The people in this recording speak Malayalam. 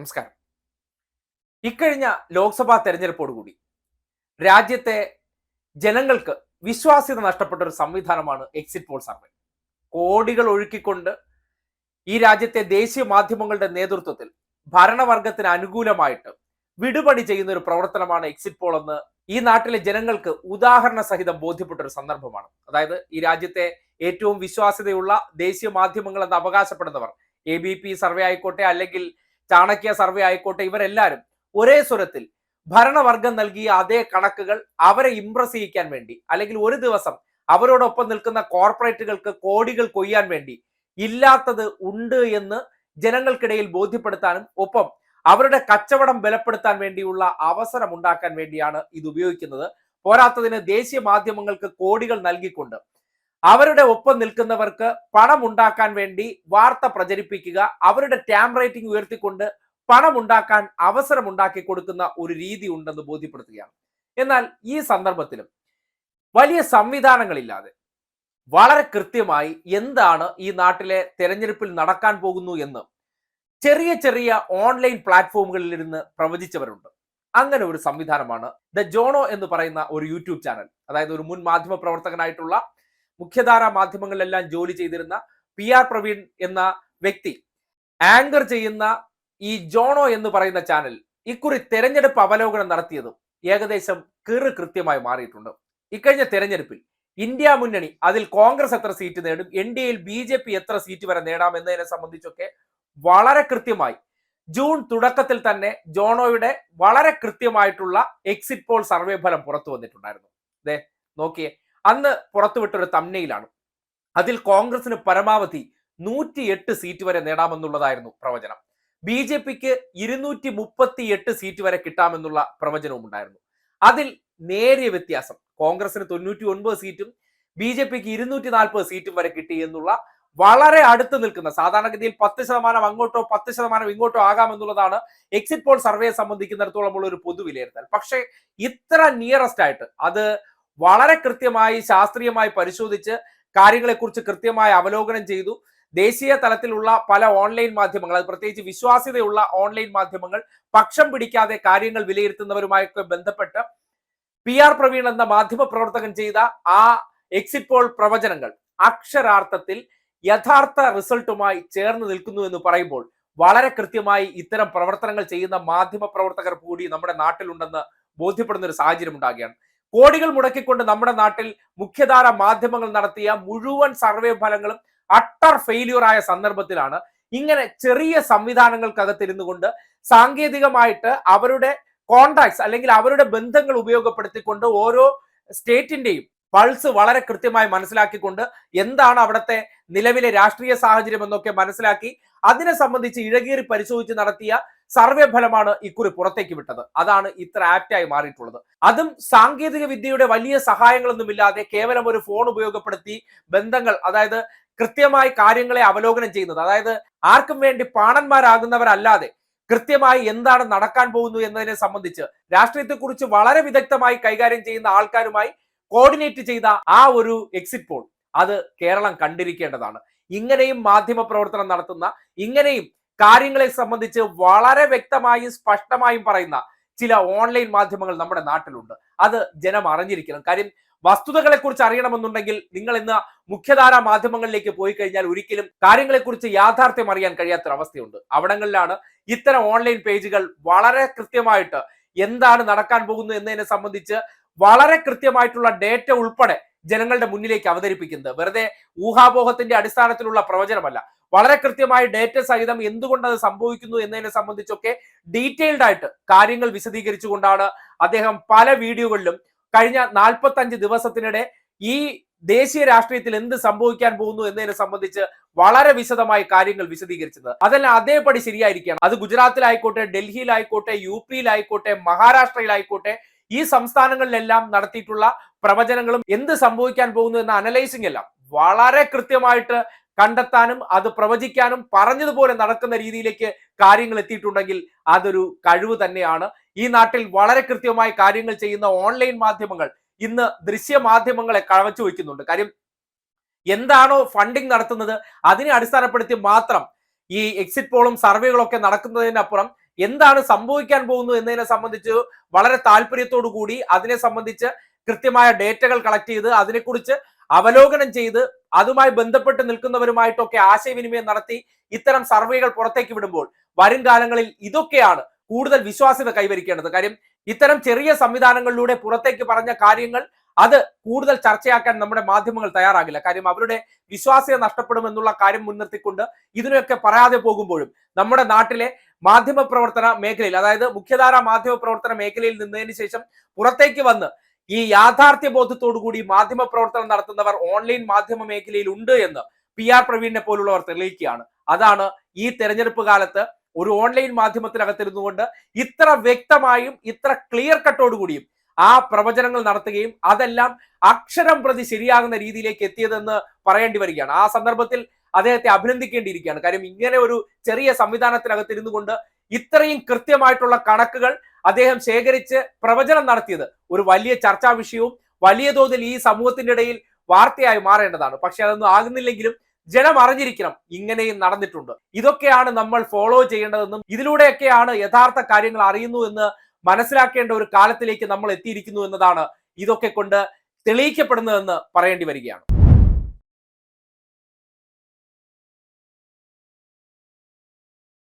നമസ്കാരം. ഇക്കഴിഞ്ഞ ലോക്സഭാ തെരഞ്ഞെടുപ്പോടുകൂടി രാജ്യത്തെ ജനങ്ങൾക്ക് വിശ്വാസ്യത നഷ്ടപ്പെട്ട ഒരു സംവിധാനമാണ് എക്സിറ്റ് പോൾ സർവേ കോടികൾ ഒഴുക്കിക്കൊണ്ട് ഈ രാജ്യത്തെ ദേശീയ മാധ്യമങ്ങളുടെ നേതൃത്വത്തിൽ ഭരണവർഗത്തിന് അനുകൂലമായിട്ട് വിടുപടി ചെയ്യുന്ന ഒരു പ്രവർത്തനമാണ് എക്സിറ്റ് പോൾ എന്ന് ഈ നാട്ടിലെ ജനങ്ങൾക്ക് ഉദാഹരണ സഹിതം ബോധ്യപ്പെട്ട ഒരു സന്ദർഭമാണ്. അതായത് ഈ രാജ്യത്തെ ഏറ്റവും വിശ്വാസ്യതയുള്ള ദേശീയ മാധ്യമങ്ങൾ എന്ന് അവകാശപ്പെടുന്നവർ എ ബി പി സർവേ ആയിക്കോട്ടെ അല്ലെങ്കിൽ ചാണക്യ സർവേ ആയിക്കോട്ടെ ഇവരെല്ലാവരും ഒരേ സ്വരത്തിൽ ഭരണവർഗം നൽകിയ അതേ കണക്കുകൾ അവരെ ഇംപ്രസ് ചെയ്യിക്കാൻ വേണ്ടി അല്ലെങ്കിൽ ഒരു ദിവസം അവരോടൊപ്പം നിൽക്കുന്ന കോർപ്പറേറ്റുകൾക്ക് കോടികൾ കൊയ്യാൻ വേണ്ടി ഇല്ലാത്തത് ഉണ്ട് എന്ന് ജനങ്ങൾക്കിടയിൽ ബോധ്യപ്പെടുത്താനും ഒപ്പം അവരുടെ കച്ചവടം ബലപ്പെടുത്താൻ വേണ്ടിയുള്ള അവസരം ഉണ്ടാക്കാൻ വേണ്ടിയാണ് ഇത് ഉപയോഗിക്കുന്നത്. പോരാത്തതിന് ദേശീയ മാധ്യമങ്ങൾക്ക് കോടികൾ നൽകിക്കൊണ്ട് അവരുടെ ഒപ്പം നിൽക്കുന്നവർക്ക് പണം ഉണ്ടാക്കാൻ വേണ്ടി വാർത്ത പ്രചരിപ്പിക്കുക അവരുടെ ടാം റേറ്റിംഗ് ഉയർത്തിക്കൊണ്ട് പണം ഉണ്ടാക്കാൻ അവസരം ഉണ്ടാക്കി കൊടുക്കുന്ന ഒരു രീതി ഉണ്ടെന്ന് ബോധ്യപ്പെടുത്തുകയാണ്. എന്നാൽ ഈ സന്ദർഭത്തിലും വലിയ സംവിധാനങ്ങളില്ലാതെ വളരെ കൃത്യമായി എന്താണ് ഈ നാട്ടിലെ തെരഞ്ഞെടുപ്പിൽ നടക്കാൻ പോകുന്നു എന്ന് ചെറിയ ചെറിയ ഓൺലൈൻ പ്ലാറ്റ്ഫോമുകളിൽ ഇരുന്ന് പ്രവചിച്ചവരുണ്ട്. അങ്ങനെ ഒരു സംവിധാനമാണ് ദ ജോണോ എന്ന് പറയുന്ന ഒരു യൂട്യൂബ് ചാനൽ. അതായത് ഒരു മുൻ മാധ്യമ പ്രവർത്തകനായിട്ടുള്ള മുഖ്യധാരാ മാധ്യമങ്ങളിലെല്ലാം ജോലി ചെയ്തിരുന്ന പി ആർ പ്രവീൺ എന്ന വ്യക്തി ആങ്കർ ചെയ്യുന്ന ഈ ജോണോ എന്ന് പറയുന്ന ചാനൽ ഇക്കുറി തെരഞ്ഞെടുപ്പ് അവലോകനം നടത്തിയതും ഏകദേശം കീറ് കൃത്യമായി മാറിയിട്ടുണ്ട്. ഇക്കഴിഞ്ഞ തെരഞ്ഞെടുപ്പിൽ ഇന്ത്യ മുന്നണി അതിൽ കോൺഗ്രസ് എത്ര സീറ്റ് നേടും എൻ ഡി എയിൽ ബി ജെ പി എത്ര സീറ്റ് വരെ നേടാം എന്നതിനെ സംബന്ധിച്ചൊക്കെ വളരെ കൃത്യമായി ജൂൺ തുടക്കത്തിൽ തന്നെ ജോണോയുടെ വളരെ കൃത്യമായിട്ടുള്ള എക്സിറ്റ് പോൾ സർവേ ഫലം പുറത്തു വന്നിട്ടുണ്ടായിരുന്നു. അതെ നോക്കിയേ അന്ന് പുറത്തുവിട്ടൊരു തമ്നയിലാണ് അതിൽ കോൺഗ്രസിന് പരമാവധി നൂറ്റി എട്ട് സീറ്റ് വരെ നേടാമെന്നുള്ളതായിരുന്നു പ്രവചനം. ബി ജെ പിക്ക് ഇരുന്നൂറ്റി മുപ്പത്തി എട്ട് സീറ്റ് വരെ കിട്ടാമെന്നുള്ള പ്രവചനവും ഉണ്ടായിരുന്നു അതിൽ നേരിയ വ്യത്യാസം. കോൺഗ്രസിന് തൊണ്ണൂറ്റി ഒൻപത് സീറ്റും ബി ജെ പിക്ക് ഇരുന്നൂറ്റി നാൽപ്പത് സീറ്റും വരെ കിട്ടി എന്നുള്ള വളരെ അടുത്ത് നിൽക്കുന്ന സാധാരണഗതിയിൽ പത്ത് ശതമാനം അങ്ങോട്ടോ പത്ത് ശതമാനം ഇങ്ങോട്ടോ ആകാമെന്നുള്ളതാണ് എക്സിറ്റ് പോൾ സർവേ സംബന്ധിക്കുന്നിടത്തോളം ഉള്ള ഒരു പൊതു വിലയിരുത്തൽ പക്ഷേ ഇത്ര നിയറസ്റ്റ് ആയിട്ട് അത് വളരെ കൃത്യമായി ശാസ്ത്രീയമായി പരിശോധിച്ച് കാര്യങ്ങളെക്കുറിച്ച് കൃത്യമായി അവലോകനം ചെയ്തു. ദേശീയ തലത്തിലുള്ള പല ഓൺലൈൻ മാധ്യമങ്ങൾ അത് പ്രത്യേകിച്ച് വിശ്വാസ്യതയുള്ള ഓൺലൈൻ മാധ്യമങ്ങൾ പക്ഷം പിടിക്കാതെ കാര്യങ്ങൾ വിലയിരുത്തുന്നവരുമായൊക്കെ ബന്ധപ്പെട്ട് പി ആർ പ്രവീൺ എന്ന മാധ്യമ പ്രവർത്തകൻ ചെയ്ത ആ എക്സിറ്റ് പോൾ പ്രവചനങ്ങൾ അക്ഷരാർത്ഥത്തിൽ യഥാർത്ഥ റിസൾട്ടുമായി ചേർന്ന് നിൽക്കുന്നു എന്ന് പറയുമ്പോൾ വളരെ കൃത്യമായി ഇത്തരം പ്രവർത്തനങ്ങൾ ചെയ്യുന്ന മാധ്യമ പ്രവർത്തകർ കൂടി നമ്മുടെ നാട്ടിലുണ്ടെന്ന് ബോധ്യപ്പെടുന്ന ഒരു സാഹചര്യം ഉണ്ടാകുകയാണ്. കോടികൾ മുടക്കിക്കൊണ്ട് നമ്മുടെ നാട്ടിൽ മുഖ്യധാര മാധ്യമങ്ങൾ നടത്തിയ മുഴുവൻ സർവേ ഫലങ്ങളും അട്ടർ ഫെയിലിയർ ആയ സന്ദർഭത്തിലാണ്. ഇങ്ങനെ ചെറിയ സംവിധാനങ്ങൾക്കകത്തിരുന്നു കൊണ്ട് സാങ്കേതികമായിട്ട് അവരുടെ കോണ്ടാക്ട്സ് അല്ലെങ്കിൽ അവരുടെ ബന്ധങ്ങൾ ഉപയോഗപ്പെടുത്തിക്കൊണ്ട് ഓരോ സ്റ്റേറ്റിന്റെയും പൾസ് വളരെ കൃത്യമായി മനസ്സിലാക്കിക്കൊണ്ട് എന്താണ് അവിടുത്തെ നിലവിലെ രാഷ്ട്രീയ സാഹചര്യം എന്നൊക്കെ മനസ്സിലാക്കി അതിനെ സംബന്ധിച്ച് ഇഴകീറി പരിശോധിച്ച് നടത്തിയ സർവേ ഫലമാണ് ഇക്കുറി പുറത്തേക്ക് വിട്ടത്. അതാണ് ഇത്ര ആപ്റ്റായി മാറിയിട്ടുള്ളത്. അതും സാങ്കേതിക വിദ്യയുടെ വലിയ സഹായങ്ങളൊന്നുമില്ലാതെ കേവലം ഒരു ഫോൺ ഉപയോഗപ്പെടുത്തി ബന്ധങ്ങൾ അതായത് കൃത്യമായി കാര്യങ്ങളെ അവലോകനം ചെയ്യുന്നത് അതായത് ആർക്കും വേണ്ടി പാണന്മാരാകുന്നവരല്ലാതെ കൃത്യമായി എന്താണ് നടക്കാൻ പോകുന്നു എന്നതിനെ സംബന്ധിച്ച് രാഷ്ട്രീയത്തെക്കുറിച്ച് വളരെ വിദഗ്ധമായി കൈകാര്യം ചെയ്യുന്ന ആൾക്കാരുമായി കോർഡിനേറ്റ് ചെയ്ത ആ ഒരു എക്സിറ്റ് പോൾ അത് കേരളം കണ്ടിരിക്കേണ്ടതാണ്. ഇങ്ങനെയും മാധ്യമ പ്രവർത്തനം നടത്തുന്ന ഇങ്ങനെയും കാര്യങ്ങളെ സംബന്ധിച്ച് വളരെ വ്യക്തമായും സ്പഷ്ടമായും പറയുന്ന ചില ഓൺലൈൻ മാധ്യമങ്ങൾ നമ്മുടെ നാട്ടിലുണ്ട്. അത് ജനം അറിഞ്ഞിരിക്കണം. കാര്യം വസ്തുതകളെ കുറിച്ച് അറിയണമെന്നുണ്ടെങ്കിൽ നിങ്ങൾ ഇന്ന് മുഖ്യധാരാ മാധ്യമങ്ങളിലേക്ക് പോയി കഴിഞ്ഞാൽ ഒരിക്കലും കാര്യങ്ങളെക്കുറിച്ച് യാഥാർത്ഥ്യം അറിയാൻ കഴിയാത്തൊരവസ്ഥയുണ്ട്. അവിടങ്ങളിലാണ് ഇത്തരം ഓൺലൈൻ പേജുകൾ വളരെ കൃത്യമായിട്ട് എന്താണ് നടക്കാൻ പോകുന്നത് എന്നതിനെ സംബന്ധിച്ച് വളരെ കൃത്യമായിട്ടുള്ള ഡേറ്റ ഉൾപ്പെടെ ജനങ്ങളുടെ മുന്നിലേക്ക് അവതരിപ്പിക്കുന്നത്. വെറുതെ ഊഹാപോഹത്തിന്റെ അടിസ്ഥാനത്തിലുള്ള പ്രവചനമല്ല. വളരെ കൃത്യമായി ഡേറ്റ സഹിതം എന്തുകൊണ്ട് അത് സംഭവിക്കുന്നു എന്നതിനെ സംബന്ധിച്ചൊക്കെ ഡീറ്റെയിൽഡ് ആയിട്ട് കാര്യങ്ങൾ വിശദീകരിച്ചുകൊണ്ടാണ് അദ്ദേഹം പല വീഡിയോകളിലും കഴിഞ്ഞ നാൽപ്പത്തഞ്ച് ദിവസത്തിനിടെ ഈ ദേശീയ രാഷ്ട്രീയത്തിൽ എന്ത് സംഭവിക്കാൻ പോകുന്നു എന്നതിനെ സംബന്ധിച്ച് വളരെ വിശദമായി കാര്യങ്ങൾ വിശദീകരിച്ചത്. അതെല്ലാം അതേപടി ശരിയായിരിക്കണം അത് ഗുജറാത്തിലായിക്കോട്ടെ ഡൽഹിയിലായിക്കോട്ടെ യു പിയിലായിക്കോട്ടെ മഹാരാഷ്ട്രയിലായിക്കോട്ടെ ഈ സംസ്ഥാനങ്ങളിലെല്ലാം നടത്തിയിട്ടുള്ള പ്രവചനങ്ങളും എന്ത് സംഭവിക്കാൻ പോകുന്നു എന്ന അനലൈസിംഗ് എല്ലാം വളരെ കൃത്യമായിട്ട് കണ്ടെത്താനും അത് പ്രവചിക്കാനും പറഞ്ഞതുപോലെ നടക്കുന്ന രീതിയിലേക്ക് കാര്യങ്ങൾ എത്തിയിട്ടുണ്ടെങ്കിൽ അതൊരു കഴിവ് തന്നെയാണ്. ഈ നാട്ടിൽ വളരെ കൃത്യമായി കാര്യങ്ങൾ ചെയ്യുന്ന ഓൺലൈൻ മാധ്യമങ്ങൾ ഇന്ന് ദൃശ്യ മാധ്യമങ്ങളെ കവച്ചു വയ്ക്കുന്നുണ്ട്. കാര്യം എന്താണോ ഫണ്ടിങ് നടത്തുന്നത് അതിനെ അടിസ്ഥാനപ്പെടുത്തി മാത്രം ഈ എക്സിറ്റ് പോളും സർവേകളൊക്കെ നടക്കുന്നതിനപ്പുറം എന്താണ് സംഭവിക്കാൻ പോകുന്നത് എന്നതിനെ സംബന്ധിച്ച് വളരെ താല്പര്യത്തോടു കൂടി അതിനെ സംബന്ധിച്ച് കൃത്യമായ ഡേറ്റകൾ കളക്ട് ചെയ്ത് അതിനെക്കുറിച്ച് അവലോകനം ചെയ്ത് അതുമായി ബന്ധപ്പെട്ട് നിൽക്കുന്നവരുമായിട്ടൊക്കെ ആശയവിനിമയം നടത്തി ഇത്തരം സർവേകൾ പുറത്തേക്ക് വിടുമ്പോൾ വരും കാലങ്ങളിൽ ഇതൊക്കെയാണ് കൂടുതൽ വിശ്വാസ്യത കൈവരിക്കേണ്ടത്. കാര്യം ഇത്തരം ചെറിയ സംവിധാനങ്ങളിലൂടെ പുറത്തേക്ക് പറഞ്ഞ കാര്യങ്ങൾ അത് കൂടുതൽ ചർച്ചയാക്കാൻ നമ്മുടെ മാധ്യമങ്ങൾ തയ്യാറാകില്ല. കാര്യം അവരുടെ വിശ്വാസ്യത നഷ്ടപ്പെടും എന്നുള്ള കാര്യം മുൻനിർത്തിക്കൊണ്ട് ഇതിനൊക്കെ പറയാതെ പോകുമ്പോഴും നമ്മുടെ നാട്ടിലെ മാധ്യമ പ്രവർത്തന മേഖലയിൽ അതായത് മുഖ്യധാര മാധ്യമ പ്രവർത്തന മേഖലയിൽ നിന്നതിന് ശേഷം പുറത്തേക്ക് വന്ന് ഈ യാഥാർത്ഥ്യ ബോധത്തോടു കൂടി മാധ്യമ പ്രവർത്തനം നടത്തുന്നവർ ഓൺലൈൻ മാധ്യമ മേഖലയിൽ ഉണ്ട് എന്ന് പി ആർ പ്രവീണിനെ പോലുള്ളവർ തെളിയിക്കുകയാണ്. അതാണ് ഈ തെരഞ്ഞെടുപ്പ് കാലത്ത് ഒരു ഓൺലൈൻ മാധ്യമത്തിനകത്തിരുന്നുകൊണ്ട് ഇത്ര വ്യക്തമായും ഇത്ര ക്ലിയർ കട്ടോടുകൂടിയും ആ പ്രവചനങ്ങൾ നടത്തുകയും അതെല്ലാം അക്ഷരം പ്രതി ശരിയാകുന്ന രീതിയിലേക്ക് എത്തിയതെന്ന് പറയേണ്ടി വരികയാണ്. ആ സന്ദർഭത്തിൽ അദ്ദേഹത്തെ അഭിനന്ദിക്കേണ്ടിയിരിക്കുകയാണ്. കാര്യം ഇങ്ങനെ ഒരു ചെറിയ സംവിധാനത്തിനകത്തിരുന്നു കൊണ്ട് ഇത്രയും കൃത്യമായിട്ടുള്ള കണക്കുകൾ അദ്ദേഹം ശേഖരിച്ച് പ്രവചനം നടത്തിയത് ഒരു വലിയ ചർച്ചാ വിഷയവും വലിയ തോതിൽ ഈ സമൂഹത്തിന്റെ ഇടയിൽ വാർത്തയായി മാറേണ്ടതാണ്. പക്ഷെ അതൊന്നും ആകുന്നില്ലെങ്കിലും ജനം അറിഞ്ഞിരിക്കണം ഇങ്ങനെയും നടന്നിട്ടുണ്ട്. ഇതൊക്കെയാണ് നമ്മൾ ഫോളോ ചെയ്യേണ്ടതെന്നും ഇതിലൂടെയൊക്കെയാണ് യഥാർത്ഥ കാര്യങ്ങൾ അറിയുന്നു എന്ന് മനസ്സിലാക്കേണ്ട ഒരു കാലത്തിലേക്ക് നമ്മൾ എത്തിയിരിക്കുന്നു എന്നതാണ് ഇതൊക്കെ കൊണ്ട് തെളിയിക്കപ്പെടുന്നതെന്ന് പറയേണ്ടി വരികയാണ്.